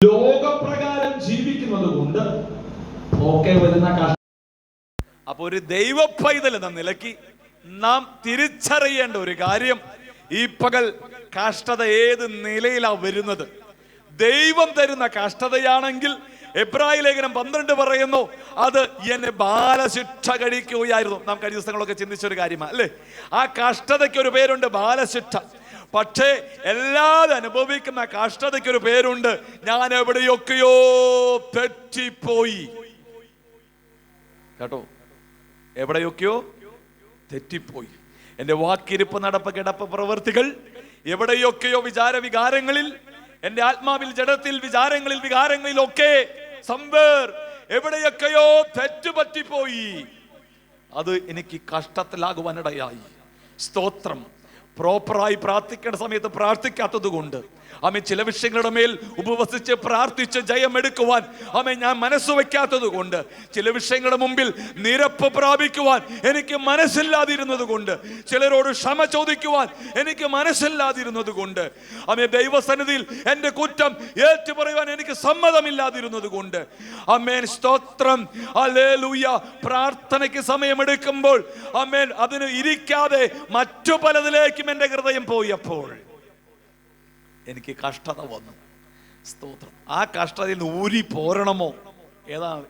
ലോകപ്രകാരം ജീവിക്കുന്നത് കൊണ്ട് വരുന്ന അപ്പൊ ഒരു ദൈവ പൈതൽ എന്ന നിലയ്ക്ക് നാം തിരിച്ചറിയേണ്ട ഒരു കാര്യം ഈ പകൽ കഷ്ടത ഏത് നിലയിലാണ് വരുന്നത്? ദൈവം തരുന്ന കഷ്ടതയാണെങ്കിൽ എബ്രാഹിം ലേഖനം പന്ത്രണ്ട് പറയുന്നു അത് എന്നെ ബാലശിക്ഷ കഴിക്കുകയായിരുന്നു. നാം കഴിഞ്ഞ ദിവസങ്ങളൊക്കെ ചിന്തിച്ചൊരു കാര്യമാണ് അല്ലേ? ആ കഷ്ടതയ്ക്ക് ഒരു പേരുണ്ട് ബാലശിക്ഷ. പക്ഷേ എല്ലാവരും അനുഭവിക്കുന്ന കഷ്ടതയ്ക്ക് ഒരു പേരുണ്ട് ഞാൻ എവിടെയൊക്കെയോ തെറ്റിപ്പോയി. കേട്ടോ? എവിടെയൊക്കെയോ തെറ്റിപ്പോയി. എന്റെ വാക്കിരിപ്പ് നടപ്പ് കിടപ്പ് പ്രവൃത്തികൾ എവിടെയൊക്കെയോ വിചാര വികാരങ്ങളിൽ എന്റെ ആത്മാവിൽ ജഡത്തിൽ വിചാരങ്ങളിൽ വികാരങ്ങളിലൊക്കെ സംവേർ എവിടെയൊക്കെയോ തെറ്റുപറ്റിപ്പോയി. അത് എനിക്ക് കഷ്ടത്തിലാകുവാനിടയായി. സ്തോത്രം. പ്രോപ്പറായി പ്രാർത്ഥിക്കേണ്ട സമയത്ത് പ്രാർത്ഥിക്കാത്തത് കൊണ്ട് അമ്മ ചില വിഷയങ്ങളുടെ മേൽ ഉപവസിച്ച് പ്രാർത്ഥിച്ച് ജയമെടുക്കുവാൻ അമ്മ ഞാൻ മനസ്സ് വയ്ക്കാത്തത് കൊണ്ട് ചില വിഷയങ്ങളുടെ മുമ്പിൽ നിരപ്പ് പ്രാപിക്കുവാൻ എനിക്ക് മനസ്സില്ലാതിരുന്നത് കൊണ്ട് ചിലരോട് ക്ഷമ ചോദിക്കുവാൻ എനിക്ക് മനസ്സില്ലാതിരുന്നത് കൊണ്ട് അമ്മ ദൈവസന്നിധിയിൽ എന്റെ കുറ്റം ഏറ്റു പറയുവാൻ എനിക്ക് സമ്മതമില്ലാതിരുന്നത് കൊണ്ട് അമ്മേൻ സ്തോത്രം അലേലൂയ പ്രാർത്ഥനയ്ക്ക് സമയമെടുക്കുമ്പോൾ അമ്മേൻ അതിന് ഇരിക്കാതെ മറ്റു പലതിലേക്കും എന്റെ ഹൃദയം പോയപ്പോൾ എനിക്ക് കഷ്ടത വന്നു. സ്തോത്രം. ആ കഷ്ടതയിൽ നിന്ന് ഊരി പോരണമോ? ഏതാ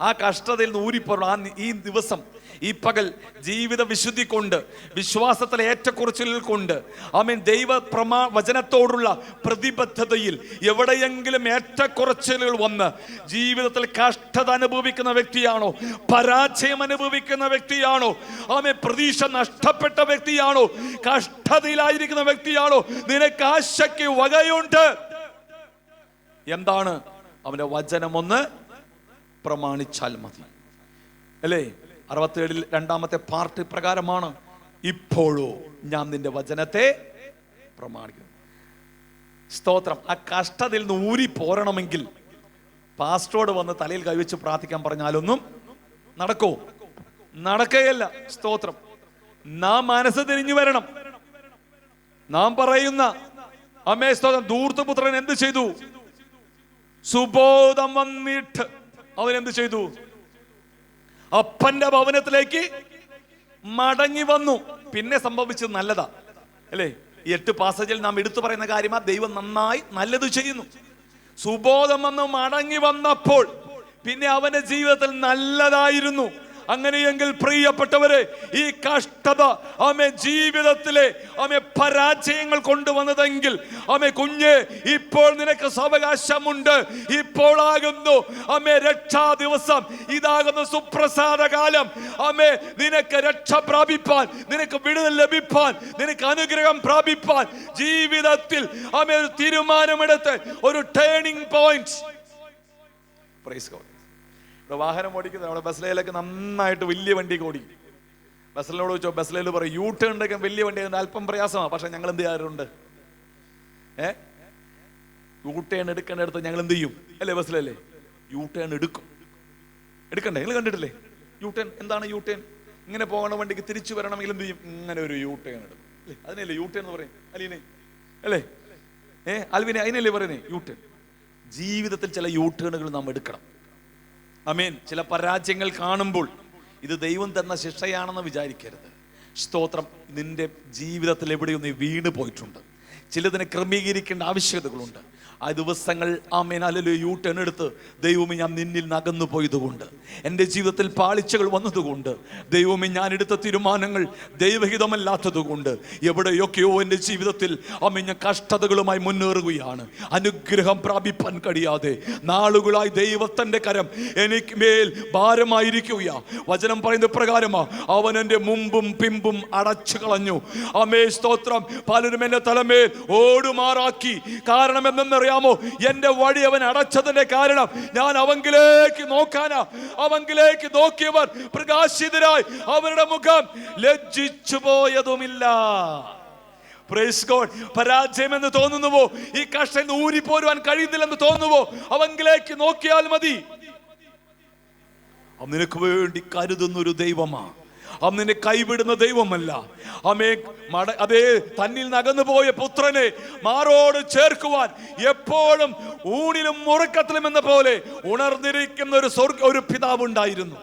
ആ കഷ്ടതയിൽ നിന്ന് ഊരി പോരണം. ആ ഈ ദിവസം ഈ പകൽ ജീവിത വിശുദ്ധി കൊണ്ട് വിശ്വാസത്തിലെ ഏറ്റക്കുറച്ചിലിൽ കൊണ്ട് ആമീൻ ദൈവ പ്രമാ വചനത്തോടുള്ള പ്രതിബദ്ധതയിൽ എവിടെയെങ്കിലും ഏറ്റക്കുറച്ചിലുകൾ വന്ന് ജീവിതത്തിൽ കഷ്ടത അനുഭവിക്കുന്ന വ്യക്തിയാണോ പരാജയം അനുഭവിക്കുന്ന വ്യക്തിയാണോ ആമേ പ്രതീക്ഷ നഷ്ടപ്പെട്ട വ്യക്തിയാണോ കഷ്ടതയിലായിരിക്കുന്ന വ്യക്തിയാണോ നിനക്ക് ആശയ്ക്ക് വകയുണ്ട്? എന്താണ്? അവന്റെ വചനമൊന്ന് പ്രമാണിച്ചാൽ മതി. അല്ലേ? അറുപത്തേഴിൽ രണ്ടാമത്തെ പാർട്ട് പ്രകാരമാണ് ഇപ്പോഴോ ഞാൻ നിന്റെ വചനത്തെ പ്രമാണിക്കുന്നു. സ്തോത്രം. ആ കഷ്ടതയിൽ നിന്ന് ഊരി പോരണമെങ്കിൽ പാസ്റ്ററോട് വന്ന് തലയിൽ കൈവച്ച് പ്രാർത്ഥിക്കാൻ പറഞ്ഞാലൊന്നും നടക്കോ? നടക്കുകയല്ല. സ്തോത്രം. നാം മനസ്സ് തിരിഞ്ഞു വരണം. നാം പറയുന്ന അമ്മേ സ്തോത്രം ധൂർത്തപുത്രൻ എന്ത് ചെയ്തു? സുബോധം വന്നിട്ട് അവൻ എന്ത് ചെയ്തു? അപ്പന്റെ ഭവനത്തിലേക്ക് മടങ്ങി വന്നു. പിന്നെ സംഭവിച്ചത് നല്ലതാ. അല്ലേ? എട്ട് പാസേജിൽ നാം എടുത്തു പറയുന്ന കാര്യമാ ദൈവം നന്നായി നല്ലത് ചെയ്യുന്നു. സുബോധം വന്ന് മടങ്ങി വന്നപ്പോൾ പിന്നെ അവന്റെ ജീവിതത്തിൽ നല്ലതായിരുന്നു. അങ്ങനെയെങ്കിൽ പ്രിയപ്പെട്ടവരെ ഈ കഷ്ടത ആമെ ജീവിതത്തിലെ ആമെ പരാജയങ്ങൾ കൊണ്ടുവന്നതെങ്കിൽ ആമെ കുഞ്ഞ് ഇപ്പോൾ നിനക്ക് സാവകാശമുണ്ട്. ഇപ്പോഴാകുന്നു ആമെ രക്ഷാ ദിവസം. ഇതാകുന്ന സുപ്രസാദ കാലം. ആമെ നിനക്ക് രക്ഷ പ്രാപിപ്പാൻ നിനക്ക് വിടുതൽ ലഭിപ്പാൻ നിനക്ക് അനുഗ്രഹം പ്രാപിപ്പാൻ ജീവിതത്തിൽ ആമെ ഒരു തീരുമാനമെടുത്ത് ഒരു ടേണിംഗ് പോയിന്റ് പ്രൈസ് ഗോഡ് വാഹനം ഓടിക്കുന്ന നമ്മുടെ ബസ്സിലൊക്കെ നന്നായിട്ട് വലിയ വണ്ടിയൊക്കെ ഓടിക്കും ബസ്സിലോട് ചോദിച്ചോ ബസ്സിലേൽ പറയും യൂ ഒക്കെ വലിയ വണ്ടി അല്പം പ്രയാസമാണ്. പക്ഷെ ഞങ്ങൾ എന്ത് ചെയ്യാറുണ്ട്? ഏ? യൂ ടേൺ എടുക്കേണ്ടടുത്ത് ഞങ്ങൾ എന്ത് ചെയ്യും? അല്ലേ ബസ്സിലല്ലേ യൂ ടേൺ എടുക്കും. എടുക്കണ്ടേ? നിങ്ങൾ കണ്ടിട്ടില്ലേ? യൂ ടേൺ എന്താണ് യൂ ടേൺ ഇങ്ങനെ പോകണ വണ്ടിക്ക് തിരിച്ചു വരണമെങ്കിൽ എന്ത് ചെയ്യും? ഇങ്ങനെ ഒരു യൂ ടേൺ എടുക്കും. അല്ലേ? അതിനല്ലേ യൂ ടേൺ എന്ന് പറയും അലീനെ? അല്ലേ? ഏ? അൽവിനെ അതിനല്ലേ പറയുന്നേ യൂ ടേൺ ജീവിതത്തിൽ ചില യൂ ടേണുകൾ നാം എടുക്കണം. അമേൻ ചില പരാജയങ്ങൾ കാണുമ്പോൾ ഇത് ദൈവം തന്ന ശിക്ഷയാണെന്ന് വിചാരിക്കരുത്. സ്തോത്രം. നിന്റെ ജീവിതത്തിൽ എവിടെയൊന്നും വീണ് പോയിട്ടുണ്ട് ചിലതിനെ ക്രമീകരിക്കേണ്ട ആവശ്യകതകളുണ്ട്. ആ ദിവസങ്ങൾ ആമേൻ അല്ലല്ലോ ടേൺ എടുത്ത് ദൈവമേ ഞാൻ നിന്നിൽ നകന്നു പോയതുകൊണ്ട് എന്റെ ജീവിതത്തിൽ പാളിച്ചകൾ വന്നതുകൊണ്ട് ദൈവമേ ഞാൻ എടുത്ത തീരുമാനങ്ങൾ ദൈവഹിതമല്ലാത്തതുകൊണ്ട് എവിടെയൊക്കെയോ എന്റെ ജീവിതത്തിൽ ആമേ ഞാൻ കഷ്ടതകളുമായി മുന്നേറുകയാണ്. അനുഗ്രഹം പ്രാപിപ്പാൻ കഴിയാതെ നാളുകളായി ദൈവത്തിന്റെ കരം എനിക്ക് മേൽ ഭാരമായിരിക്കുകയാ. വചനം പറയുന്ന പ്രകാരമാ അവൻ എന്റെ മുമ്പും പിമ്പും അടച്ചു കളഞ്ഞു. അമേ സ്തോത്രം. പലരും എന്റെ തലമേൽ ഓടുമാറാക്കി. കാരണം എന്തെന്നറിയാമോ എന്റെ വഴി അവൻ അടച്ചതിന്റെ കാരണം ഞാൻ അവങ്കിലേക്ക് നോക്കാനാ. അവങ്കിലേക്ക് നോക്കിയവർ പ്രകാശിതരായി. അവരുടെ മുഖം ലജ്ജിച്ചു പോയതുമില്ല. പ്രൈസ് ഗോഡ് പരാജയം എന്ന് തോന്നുന്നുവോ? ഈ കഷ്ടം ഊരിപ്പോരുവാൻ കഴിയുന്നില്ലെന്ന് തോന്നുവോ അവങ്കിലേക്ക് നോക്കിയാൽ മതി. നിനക്ക് വേണ്ടി കരുതുന്ന ഒരു ദൈവമാ. അവൻ നിന്നെ കൈവിടുന്ന ദൈവമല്ല. അമേ മട അതേ തന്നിൽ നകന്നു പോയ പുത്രനെ മാറോട് ചേർക്കുവാൻ എപ്പോഴും ഊണിലും മുറുക്കത്തിലും എന്ന പോലെ ഉണർന്നിരിക്കുന്ന ഒരു സ്വർഗ ഒരു പിതാവ് ഉണ്ടായിരുന്നു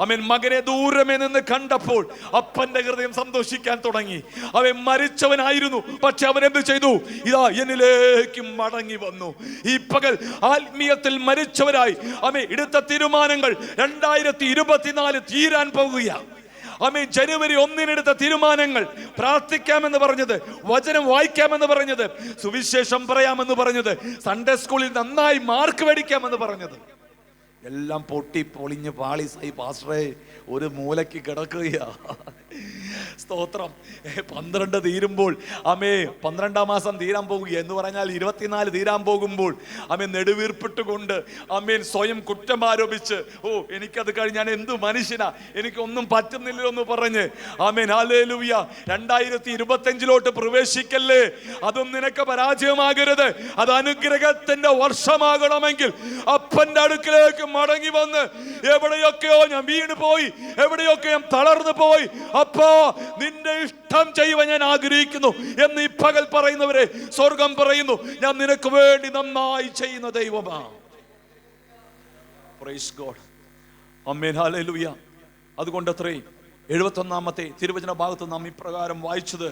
അവൻ മകനെ ദൂരമേ നിന്ന് കണ്ടപ്പോൾ അപ്പന്റെ ഹൃദയം സന്തോഷിക്കാൻ തുടങ്ങി. അവൻ മരിച്ചവനായിരുന്നു പക്ഷെ അവൻ എന്ത് ചെയ്തു? ഇതാ എന്നിലേക്ക് മടങ്ങി വന്നു. ഈ പകൽ ആത്മീയത്തിൽ മരിച്ചവരായി. അവൻ എടുത്ത തീരുമാനങ്ങൾ രണ്ടായിരത്തി ഇരുപത്തിനാല് തീരാൻ പോവുകയാണ് അമേ ജനുവരി ഒന്നിനെടുത്ത തീരുമാനങ്ങൾ പ്രാർത്ഥിക്കാമെന്ന് പറഞ്ഞത് വചനം വായിക്കാമെന്ന് പറഞ്ഞത് സുവിശേഷം പറയാമെന്ന് പറഞ്ഞത് സൺഡേ സ്കൂളിൽ നന്നായി മാർക്ക് മേടിക്കാമെന്ന് പറഞ്ഞത്. എല്ലാം പൊട്ടി പൊളിഞ്ഞ് പാളിസായി പാസ്റ്ററേ ഒരു മൂലയ്ക്ക് കിടക്കുക സ്തോത്രം. പന്ത്രണ്ട് തീരുമ്പോൾ അമേ പന്ത്രണ്ടാം മാസം തീരാൻ പോകുക എന്ന് പറഞ്ഞാൽ ഇരുപത്തിനാല് തീരാൻ പോകുമ്പോൾ അമ്മ നെടുവീർപ്പിട്ടുകൊണ്ട് അമ്മേൻ സ്വയം കുറ്റം ആരോപിച്ച് ഓ എനിക്കത് കഴിഞ്ഞ് ഞാൻ എന്തു മനുഷ്യനാ? എനിക്കൊന്നും പറ്റുന്നില്ലല്ലോ എന്ന് പറഞ്ഞ് ആമേൻ ആലേലുവിയ രണ്ടായിരത്തി ഇരുപത്തഞ്ചിലോട്ട് പ്രവേശിക്കല്ലേ? അതും നിനക്ക് പരാജയമാകരുത്. അത് അനുഗ്രഹത്തിന്റെ വർഷമാകണമെങ്കിൽ അപ്പന്റെ അടുക്കിലേക്ക് മടങ്ങി വന്ന് എവിടെയൊക്കെയോ ഞാൻ വീണ് പോയി എവിടെയൊക്കെ ഞാൻ തളർന്നു പോയി. അപ്പോ നിന്റെ ഇഷ്ടം ചെയ്യുവാൻ ഞാൻ ആഗ്രഹിക്കുന്നു എന്ന് ഈ പകൽ പറയുന്നവരെ സ്വർഗം പറയുന്നു. ഞാൻ നിനക്ക് വേണ്ടി നന്നായി ചെയ്യുന്ന ദൈവമാണ് പ്രൈസ് ഗോഡ് അമ്മേൻ ഒന്നാമത്തെ അതുകൊണ്ട് അത്രേ എഴുപത്തൊന്നാമത്തെ തിരുവചന ഭാഗത്ത് നാം ഇപ്രകാരം വായിച്ചത്.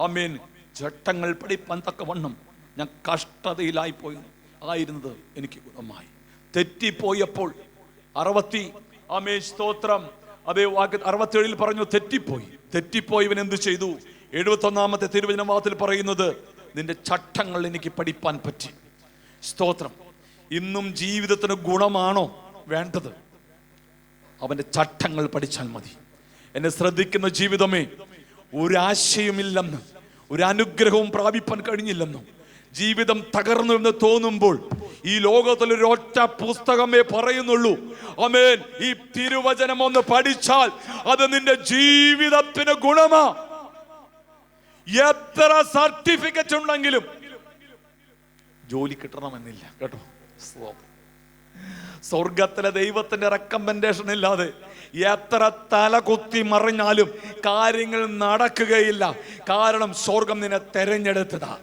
അമ്മീൻ ചട്ടങ്ങൾ പഠിപ്പാൻ തക്കവണ്ണം ഞാൻ കഷ്ടതയിലായി പോയി ആയിരുന്നത് എനിക്ക് ഗുണമായി. തെറ്റിപ്പോയപ്പോൾ. അറുപത്തി അമേ സ്തോത്രം. അതേ വാക്ക് അറുപത്തേഴിൽ പറഞ്ഞു തെറ്റിപ്പോയി. തെറ്റിപ്പോയവൻ എന്ത് ചെയ്തു? എഴുപത്തൊന്നാമത്തെ തിരുവചന തിരുവചനവാദത്തിൽ പറയുന്നത് നിന്റെ ചട്ടങ്ങൾ എനിക്ക് പഠിപ്പാൻ പറ്റി. സ്തോത്രം. ഇന്നും ജീവിതത്തിന് ഗുണമാണോ വേണ്ടത്? അവന്റെ ചട്ടങ്ങൾ പഠിച്ചാൽ മതി. എന്നെ ശ്രദ്ധിക്കുന്ന ജീവിതമേ ഒരാശയമില്ലെന്ന് ഒരു അനുഗ്രഹവും പ്രാപിപ്പാൻ കഴിഞ്ഞില്ലെന്നും ജീവിതം തകർന്നു എന്ന് തോന്നുമ്പോൾ ഈ ലോകത്തിൽ ഒരു ഒറ്റ പുസ്തകമേ പറയുന്നുള്ളൂ. അമേൻ ഈ തിരുവചനം ഒന്ന് പഠിച്ചാൽ അത് നിന്റെ ജീവിതത്തിന് ഗുണമാ. എത്ര സർട്ടിഫിക്കറ്റ് ഉണ്ടെങ്കിലും ജോലി കിട്ടണമെന്നില്ല. കേട്ടോ. സ്വർഗത്തിലെ ദൈവത്തിന്റെ റെക്കമെൻഡേഷൻ ഇല്ലാതെ എത്ര തല കുത്തി മറിഞ്ഞാലും കാര്യങ്ങൾ നടക്കുകയില്ല. കാരണം സ്വർഗം നിന്നെ തെരഞ്ഞെടുത്തതാ.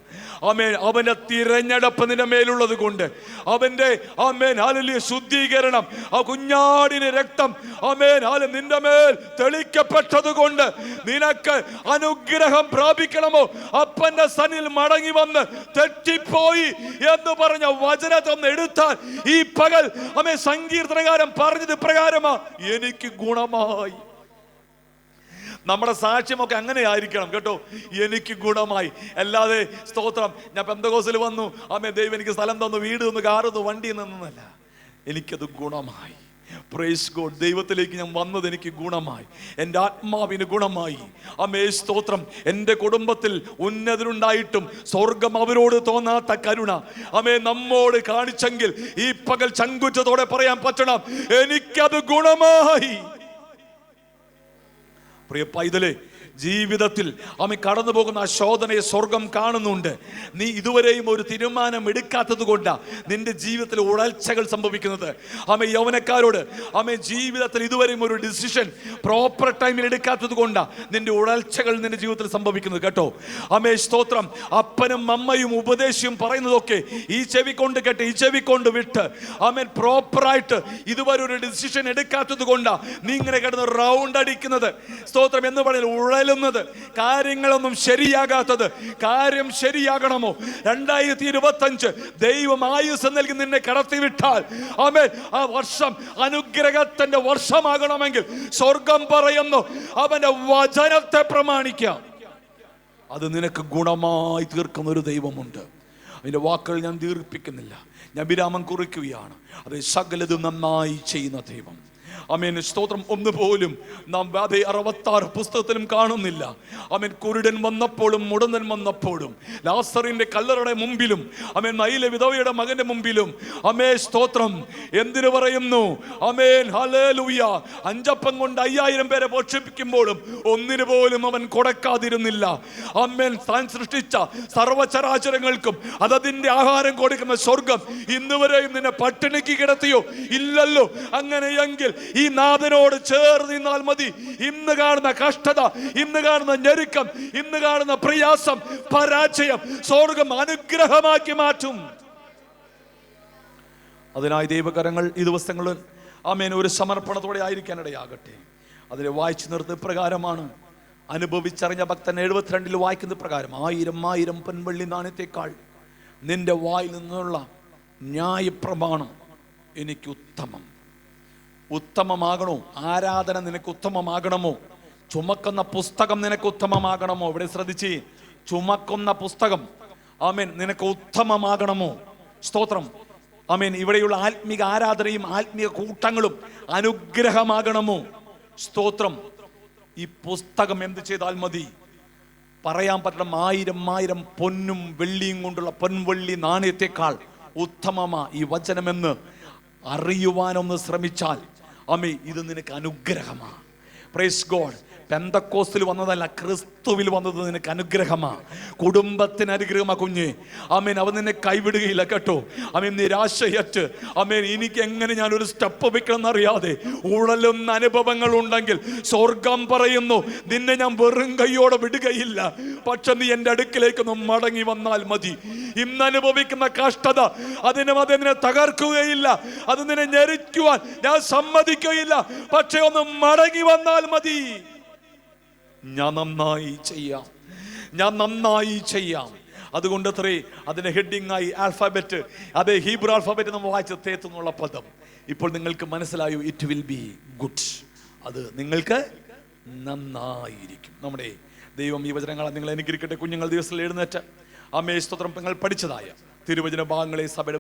അമേൻ അവന്റെ തിരഞ്ഞെടുപ്പ് നിന്റെ മേലുള്ളത് കൊണ്ട്. അവന്റെ അമേൻ ഹാലിയ ശുദ്ധീകരണം. ആ കുഞ്ഞാടിന് രക്തം അമേൻ ഹാല നിന്റെ മേൽ തെളിക്കപ്പെട്ടത് കൊണ്ട് നിനക്ക് അനുഗ്രഹം പ്രാപിക്കണമോ? അപ്പന്റെ സനിൽ മടങ്ങി വന്ന് തെറ്റിപ്പോയി എന്ന് പറഞ്ഞ വചനത്തൊന്ന് എടുത്താൽ ഈ പകൽ അമേ സങ്കീർത്തനകാരം പറഞ്ഞത് പ്രകാരമാ എനിക്ക് ഗുണമായി. നമ്മുടെ സാക്ഷ്യമൊക്കെ അങ്ങനെ ആയിരിക്കണം കേട്ടോ. എനിക്ക് ഗുണമായി. അല്ലാതെ സ്തോത്രം ഞാൻ പെന്തകോസിൽ വന്നു. അമ്മേ ദൈവം എനിക്ക് സ്ഥലം തന്നു വീട് തന്നു കാറ് തന്നു വണ്ടി നിന്നല്ല എനിക്കത് ഗുണമായി. പ്രേസ് ഗോഡ് ദൈവത്തിലേക്ക് ഞാൻ വന്നത് എനിക്ക് ഗുണമായി. എന്റെ ആത്മാവിന് ഗുണമായി. അമ്മേ സ്തോത്രം. എന്റെ കുടുംബത്തിൽ ഉന്നതരുണ്ടായിട്ടും സ്വർഗം അവരോട് തോന്നാത്ത കരുണ. അമ്മേ നമ്മോട് കാണിച്ചെങ്കിൽ ഈ പകൽ ചങ്കുറ്റത്തോടെ പറയാൻ പറ്റണം. എനിക്കത് ഗുണമായി. പ്രിയ പൈതലേ ജീവിതത്തിൽ അമ്മ കടന്നു പോകുന്ന ആ ശോധനയെ സ്വർഗം കാണുന്നുണ്ട്. നീ ഇതുവരെയും ഒരു തീരുമാനം എടുക്കാത്തത് കൊണ്ടാ നിന്റെ ജീവിതത്തിൽ ഉഴൽച്ചകൾ സംഭവിക്കുന്നത്. അമ്മ യൗവനക്കാരോട് അമ്മ ജീവിതത്തിൽ ഇതുവരെയും ഒരു ഡിസിഷൻ പ്രോപ്പർ ടൈമിൽ എടുക്കാത്തത് കൊണ്ടാ നിന്റെ ഉഴൽച്ചകൾ നിന്റെ ജീവിതത്തിൽ സംഭവിക്കുന്നത് കേട്ടോ. അമ്മേ സ്തോത്രം. അപ്പനും അമ്മയും ഉപദേശിയും പറയുന്നതൊക്കെ ഈ ചെവി കൊണ്ട് കേട്ട് ഈ ചെവി കൊണ്ട് വിട്ട് അമ്മൻ പ്രോപ്പറായിട്ട് ഇതുവരെ ഒരു ഡിസിഷൻ എടുക്കാത്തത് കൊണ്ടാ നീ ഇങ്ങനെ കിടന്ന് റൗണ്ട് അടിക്കുന്നത്. സ്തോത്രം എന്ന് പറയുന്നത് ഉഴലുന്നത് കാര്യങ്ങളൊന്നും ശരിയാകാത്തത് കാര്യം ശരിയാകണമോ? രണ്ടായിരത്തി ഇരുപത്തി അഞ്ച് ദൈവം ആയുസ് നൽകി നിന്നെ കടത്തിവിട്ടാൽ ആമേ ആ വർഷം അനുഗ്രഹത്തിന്റെ വർഷമാകണമെങ്കിൽ സ്വർഗം പറയുന്നു അവന്റെ വചനത്തെ പ്രമാണിക്കാം. അത് നിനക്ക് ഗുണമായി തീർക്കുന്ന ഒരു ദൈവമുണ്ട്. അതിന്റെ വാക്കുകൾ ഞാൻ ദീർഘിപ്പിക്കുന്നില്ല ഞാൻ വിരാമം കുറിക്കുകയാണ്. അത് സകലതും നന്നായി ചെയ്യുന്ന ദൈവം. അമേൻ സ്തോത്രം ഒന്നുപോലും നാം അതേ അറുപത്താറ് പുസ്തകത്തിലും കാണുന്നില്ല. അമീൻ കുരുടൻ വന്നപ്പോഴും മുടന്തൻ വന്നപ്പോഴും ലാസറിന്റെ കല്ലറുടെ മുമ്പിലും അമേൻ നൈല വിധവയുടെ മകന്റെ മുമ്പിലും അമേ സ്തോത്രം. എന്തിനു പറയുന്നു? അമേൻ ഹലേലൂയ അഞ്ചപ്പം കൊണ്ട് അയ്യായിരം പേരെ പോഷിപ്പിക്കുമ്പോഴും ഒന്നിനു പോലും അവൻ കൊടുക്കാതിരുന്നില്ല. അമ്മേൻ താൻ സൃഷ്ടിച്ച സർവചരാചരങ്ങൾക്കും അതതിന്റെ ആഹാരം കൊടുക്കുന്ന സ്വർഗം ഇന്നുവരെയും നിന്നെ പട്ടിണിക്ക് കിടത്തിയോ? ഇല്ലല്ലോ. അങ്ങനെയെങ്കിൽ ഈ നാഥനോട് ചേർന്ന് നിന്നാൽ മതി. ഇന്ന് കാണുന്ന കഷ്ടത ഇന്ന് കാണുന്ന ഞെരുക്കം ഇന്ന് കാണുന്ന പ്രയാസം പരാജയം സ്വർഗം അനുഗ്രഹമാക്കി മാറ്റും. അതിനായി ദൈവകരങ്ങൾ ഈ ദിവസങ്ങളിൽ ആമേൻ ഒരു സമർപ്പണത്തോടെ ആയിരിക്കാനിടയാകട്ടെ. അതിനെ വായിച്ചു നിർത്തി പ്രകാരമാണ്. അനുഭവിച്ചറിഞ്ഞ ഭക്തൻ എഴുപത്തിരണ്ടിൽ വായിക്കുന്ന പ്രകാരം ആയിരം ആയിരം പൊൻവള്ളി നാണയത്തേക്കാൾ നിന്റെ വായിൽ നിന്നുള്ള ന്യായപ്രമാണം എനിക്ക് ഉത്തമം ഉത്തമമാകണോ? ആരാധന നിനക്ക് ഉത്തമമാകണമോ? ചുമക്കുന്ന പുസ്തകം നിനക്ക് ഉത്തമമാകണമോ? ഇവിടെ ശ്രദ്ധിച്ച്. ചുമക്കുന്ന പുസ്തകം. ആമേൻ. നിനക്ക് ഉത്തമമാകണമോ? സ്തോത്രം. ആമേൻ. ഇവിടെയുള്ള ആത്മീക ആരാധനയും ആത്മിക കൂട്ടങ്ങളും അനുഗ്രഹമാകണമോ? സ്തോത്രം. ഈ പുസ്തകം എന്ത് ചെയ്താൽ മതി? പറയാൻ പറ്റണം ആയിരം ആയിരം പൊന്നും വെള്ളിയും കൊണ്ടുള്ള പൊൻവെള്ളി നാണയത്തെക്കാൾ ഉത്തമമാ ഈ വചനമെന്ന് അറിയുവാനൊന്ന് ശ്രമിച്ചാൽ അമ്മേ ഇത് നിനക്ക് അനുഗ്രഹമാണ് പ്രൈസ് ഗോഡ് പെന്തക്കോസ്തിൽ വന്നതല്ല ക്രിസ്തുവിൽ വന്നത് നിനക്ക് അനുഗ്രഹമാണ് കുടുംബത്തിന് അനുഗ്രഹമാ കുഞ്ഞ്. അമേൻ അവൻ നിന്നെ കൈവിടുകയില്ല കേട്ടോ. അമേൻ നിരാശയറ്റ് അമേൻ എനിക്ക് എങ്ങനെ ഞാൻ ഒരു സ്റ്റെപ്പ് വെക്കണം എന്നറിയാതെ ഉഴലുന്ന അനുഭവങ്ങൾ ഉണ്ടെങ്കിൽ സ്വർഗം പറയുന്നു നിന്നെ ഞാൻ വെറും കൈയോടെ വിടുകയില്ല. പക്ഷെ നീ എന്റെ അടുക്കിലേക്കൊന്ന് മടങ്ങി വന്നാൽ മതി. ഇന്ന് അനുഭവിക്കുന്ന കഷ്ടത അതിനെ അതിനെ തകർക്കുകയില്ല. അത് നിന്നെ ഞെരിക്കുവാൻ ഞാൻ സമ്മതിക്കുകയില്ല. പക്ഷെ ഒന്ന് മടങ്ങി വന്നാൽ മതി. ഞാൻ നന്നായി ചെയ്യാം. ഞാൻ നന്നായി ചെയ്യാം. അതുകൊണ്ട് അത്രേ അതിന്റെ ആയി ആൽഫാബറ്റ് അതേ ഹീബ്രു ആൽഫാബറ്റ് നമ്മൾ വായിച്ച തേത്തുന്നുള്ള പദം. ഇപ്പോൾ നിങ്ങൾക്ക് മനസ്സിലായോ? ഇറ്റ് വിൽ ബി ഗുഡ് അത് നിങ്ങൾക്ക് നന്നായിരിക്കും. നമ്മുടെ ദൈവം ഈ വചനങ്ങളെ നിങ്ങൾ അനുകരിക്കട്ടെ കുഞ്ഞുങ്ങൾ ദിവസത്തിൽ എഴുന്നേറ്റ്. അമേ സ്തോത്രം. നിങ്ങൾ പഠിച്ചതായ തിരുവചന ഭാഗങ്ങളെ സഭയുടെ